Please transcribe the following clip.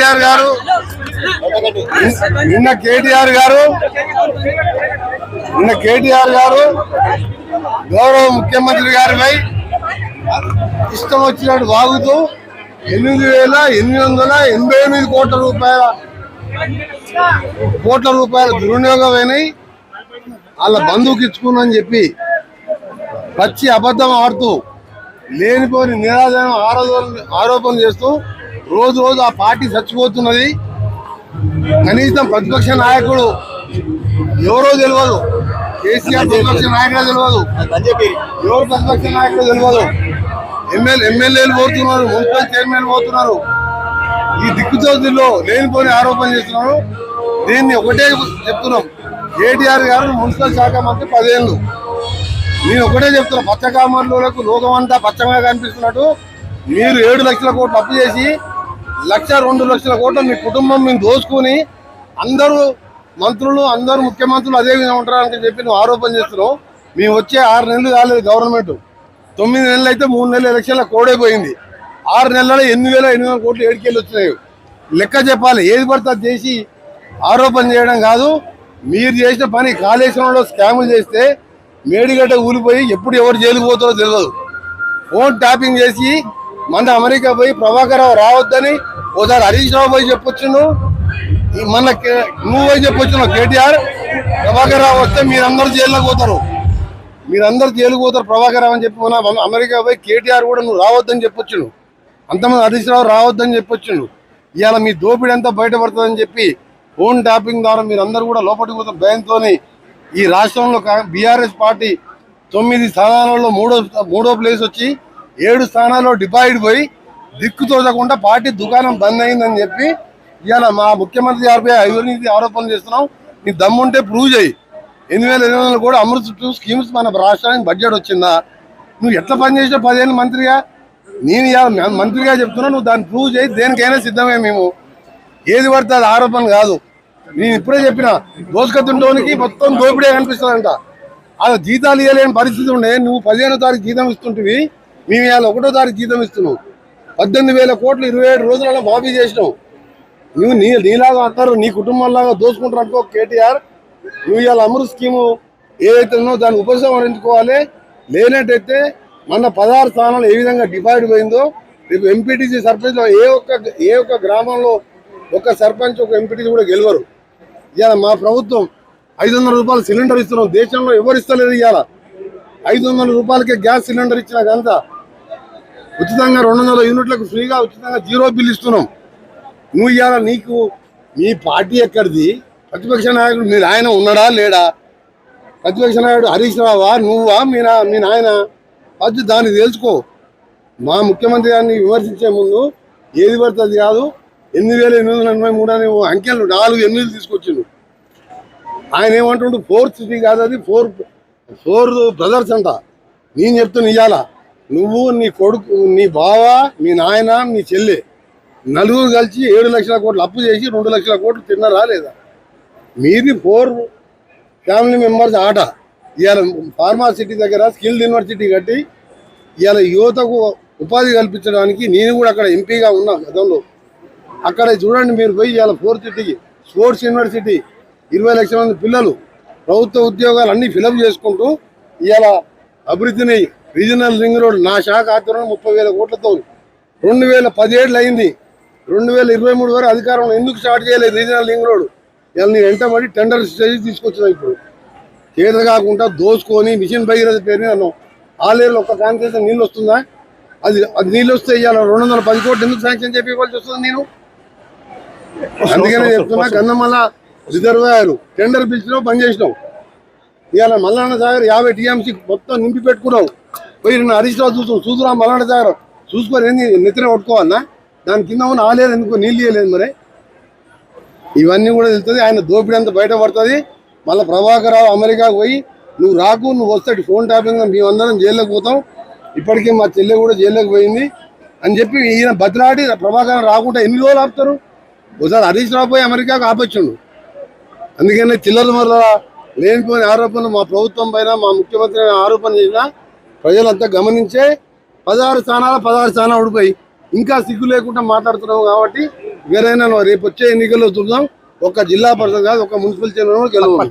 కేటీఆర్ గారు నిన్న కేటీఆర్ గారు నిన్న కేటీఆర్ గారు గౌరవ ముఖ్యమంత్రి గారిపై ఇష్టం వచ్చినట్టు వాగుతూ ఎనిమిది వేల ఎనిమిది వందల ఎనభై ఎనిమిది కోట్ల రూపాయల కోట్ల రూపాయల దుర్వినియోగమైనాయి వాళ్ళ బంధువుకి ఇచ్చుకున్నాని చెప్పి పచ్చి అబద్ధం ఆడుతూ లేనిపోని నిరాధారం ఆరోపణలు చేస్తూ రోజు రోజు ఆ పార్టీ చచ్చిపోతున్నది. కనీసం ప్రతిపక్ష నాయకుడు ఎవరో తెలియదు కేసీఆర్ ప్రతిపక్ష నాయకుడు తెలియదు ఎవరు ప్రతిపక్ష నాయకుడు తెలియదు ఎమ్మెల్యే ఎమ్మెల్యేలు పోతున్నారు మున్సిపల్ చైర్మన్ పోతున్నారు. ఈ దిక్కుచోతుల్లో లేనిపోని ఆరోపణ చేస్తున్నారు. దీన్ని ఒకటే చెప్తున్నాం. కేటీఆర్ గారు మున్సిపల్ శాఖ మంత్రి పదేళ్ళు. నేను ఒకటే చెప్తున్నా పచ్చకామర్లకు లోకం అంతా పచ్చగా కనిపిస్తున్నట్టు. మీరు ఏడు లక్షల కోట్లు అప్పు చేసి లక్ష రెండు లక్షల కోట్లు మీ కుటుంబం మేము దోసుకుని అందరూ మంత్రులు అందరూ ముఖ్యమంత్రులు అదే విధంగా ఉంటారని చెప్పి నువ్వు ఆరోపణ చేస్తున్నావు. మేము వచ్చే ఆరు నెలలు కాలేదు గవర్నమెంట్. తొమ్మిది నెలలు అయితే మూడు నెలలు ఎలక్షన్ల కోడైపోయింది ఆరు నెలల ఎనిమిది వేల ఎనిమిది వందల కోట్లు ఏడుకెళ్ళి వచ్చినాయి లెక్క చెప్పాలి. ఏది పడితే అది చేసి ఆరోపణ చేయడం కాదు. మీరు చేసిన పని కాళేశ్వరంలో స్కాములు చేస్తే మేడిగడ్డ ఊలిపోయి ఎప్పుడు ఎవరు జైలుకు పోతారో తెలియదు. ఫోన్ ట్యాపింగ్ చేసి మన అమెరికా పోయి ప్రభాకర్ రావు రావద్దని ఓసారి హరీష్ రావు పోయి చెప్పొచ్చును. ఈ మన నువ్వు పోయి చెప్పొచ్చును కేటీఆర్. ప్రభాకర్ రావు వస్తే మీరందరూ జైల్లోకి పోతారు. మీరందరూ జైలుకు పోతారు ప్రభాకర్ రావు అని చెప్పి మన మన అమెరికా పోయి కేటీఆర్ కూడా నువ్వు రావద్దని చెప్పొచ్చును. అంతమంది హరీష్ రావు రావద్దని చెప్పొచ్చును. ఇవాళ మీ దోపిడీ అంతా బయటపడుతుందని చెప్పి ఫోన్ ట్యాపింగ్ ద్వారా మీరందరూ కూడా లోపలికి పోతారు భయంతో ఈ రాష్ట్రంలో బీఆర్ఎస్ పార్టీ తొమ్మిది స్థానాలలో మూడో మూడో ప్లేస్ వచ్చి ఏడు స్థానాల్లో డిపాయిడ్ పోయి దిక్కు తోచకుండా పార్టీ దుకాణం బంద్ అయిందని చెప్పి ఇవాళ మా ముఖ్యమంత్రి గారిపై అవినీతి ఆరోపణలు చేస్తున్నాం. నీ దమ్ముంటే ప్రూవ్ చేయి. ఎనిమిది వేల ఎనిమిది వందలు కూడా అమృత్ టూ స్కీమ్స్ మన రాష్ట్రానికి బడ్జెట్ వచ్చిందా? నువ్వు ఎట్లా పనిచేసావు పదిహేను మంత్రిగా? నేను ఇవాళ మంత్రిగా చెప్తున్నా నువ్వు దాన్ని ప్రూవ్ చేయి దేనికైనా సిద్ధమే మేము. ఏది పడితే అది ఆరోపణ కాదు. నేను ఇప్పుడే చెప్పిన దోసుకతుంటోనికి మొత్తం దోపిడే కనిపిస్తుందంట. అలా జీతాలు ఇవ్వలేని పరిస్థితి ఉండే నువ్వు పదిహేనో తారీఖు జీతం ఇస్తుంటివి. మేము ఇవాళ ఒకటో తారీఖు జీతం ఇస్తున్నావు పద్దెనిమిది వేల కోట్లు ఇరవై ఏడు రోజులలో మాఫీ చేసినావు నువ్వు నీ నీలాగా అంటారు నీ కుటుంబంలాగా దోసుకుంటారు అనుకో కేటీఆర్ నువ్వు ఇవాళ అమృత్ స్కీము ఏదైతే ఉన్నో దాన్ని ఉపసంహరించుకోవాలి లేనట్టయితే మన పదహారు స్థానాలు ఏ విధంగా డివైడ్ పోయిందో రేపు ఎంపీటీసీ సర్పంచ్లో ఏ ఒక్క ఏ ఒక్క గ్రామంలో ఒక సర్పంచ్ ఒక ఎంపీటీసీ కూడా గెలవరు. ఇవాళ మా ప్రభుత్వం ఐదు వందల రూపాయలు సిలిండర్ ఇస్తున్నాం. దేశంలో ఎవరు ఇస్తలేదు ఇవాళ? ఐదు వందల రూపాయలకే గ్యాస్ సిలిండర్ ఇచ్చిన ఘనత ఉచితంగా రెండు వందల యూనిట్లకు ఫ్రీగా ఉచితంగా జీరో బిల్ ఇస్తున్నాం. నువ్వు ఇవాళ నీకు మీ పార్టీ ఎక్కడిది? ప్రతిపక్ష నాయకుడు మీ ఆయన ఉన్నాడా లేడా? ప్రతిపక్ష నాయకుడు హరీష్ రావా నువ్వా మీ నా మీ నాయన? అది దాన్ని తెలుసుకో. మా ముఖ్యమంత్రి గారిని విమర్శించే ముందు ఏది పడుతుంది కాదు ఎనిమిది వేల ఎనిమిది వందల ఎనభై మూడు అనే ఓ అంకెలు నాలుగు ఎనిమిది తీసుకొచ్చిండు. ఆయన ఏమంటుండు? ఫోర్త్ సిటీ కాదు అది ఫోర్ ఫోర్ బ్రదర్స్ అంట. నేను చెప్తున్నా ఇయ్యాల. నువ్వు నీ కొడుకు నీ బావ మీ నాయన నీ చెల్లె నలుగురు కలిసి ఏడు లక్షల కోట్లు అప్పు చేసి రెండు లక్షల కోట్లు తిన్నారా లేదా? మీది ఫోర్ ఫ్యామిలీ మెంబర్స్ ఆట. ఇవాళ ఫార్మా సిటీ దగ్గర స్కిల్ యూనివర్సిటీ కట్టి ఇవాళ యువతకు ఉపాధి కల్పించడానికి నేను కూడా అక్కడ ఎంపీగా ఉన్నా గతంలో. అక్కడ చూడండి మీరు పోయి ఇవాళ ఫోర్త్ సిటీకి స్పోర్ట్స్ యూనివర్సిటీ ఇరవై లక్షల మంది పిల్లలు ప్రభుత్వ ఉద్యోగాలు అన్ని ఫిలప్ చేసుకుంటూ ఇవాళ అభివృద్ధిని రీజనల్ రింగ్ రోడ్ నా శాఖ ఆధ్వర్యంలో ముప్పై వేల కోట్లతో రెండు వేల పదిహేడులు అయింది. రెండు వేల ఇరవై మూడు వరకు అధికారంలో ఎందుకు స్టార్ట్ చేయలేదు రీజనల్ రింగ్ రోడ్? ఇవాళ నేను వెంటబడి టెండర్ స్టేజ్ తీసుకొచ్చిన ఇప్పుడు. చేత కాకుండా దోసుకొని మిషన్ భగీరథ పేరు అన్నాం. ఆలేరులో ఒక్క కాంగ్రెస్ నీళ్ళు వస్తుందా? అది అది నీళ్ళు వస్తే ఇవాళ రెండు వందల పది కోట్లు ఎందుకు శాంక్షన్ చెప్పి వస్తుంది నేను? అందుకనే చెప్తున్నా గన్నమల్ల రిజర్వాయర్ టెండర్ పిలిచినా బంద్ చేసినాం. ఇవాళ మల్లన్న సాగర్ యాభై టీఎంసీ మొత్తం నింపి పెట్టుకున్నాం పోయి నిన్న హరీష్ రావు చూసాం చూసురా మల్లన్న సాగర్ చూసుకొని ఏంది నిద్ర కొట్టుకోవాలన్నా దాని కింద ఉన్న ఆలేదు ఎందుకు నీళ్ళు ఇవ్వలేదు మరి? ఇవన్నీ కూడా తెలుస్తుంది ఆయన దోపిడీ అంతా బయటపడుతుంది. మళ్ళీ ప్రభాకర్ రావు అమెరికాకు పోయి నువ్వు రాకు నువ్వు వస్తాడు ఫోన్ టాపింగ్ మేమందరం జైల్లోకి పోతాం. ఇప్పటికీ మా చెల్లె కూడా జైల్లోకి పోయింది. అని చెప్పి ఈయన బతిలాడి ప్రభాకర్ రాకుండా ఎన్ని రోజులు ఆపుతారు? ఒకసారి హరీష్ రావు పోయి అమెరికాకు ఆపొచ్చుండు. అందుకనే చిల్లర మరలా లేనిపోయిన ఆరోపణలు మా ప్రభుత్వం పైన మా ముఖ్యమంత్రి ఆరోపణ చేసినా ప్రజలంతా గమనించే పదహారు స్థానాలు పదహారు స్థానాలు ఉడిపోయి ఇంకా సిగ్గు లేకుండా మాట్లాడుతున్నాము కాబట్టి వేరైనా రేపు వచ్చే ఎన్నికల్లో చూద్దాం. ఒక జిల్లా పరిషత్ కాదు ఒక మున్సిపల్ చైర్మన్ గెలవాలి.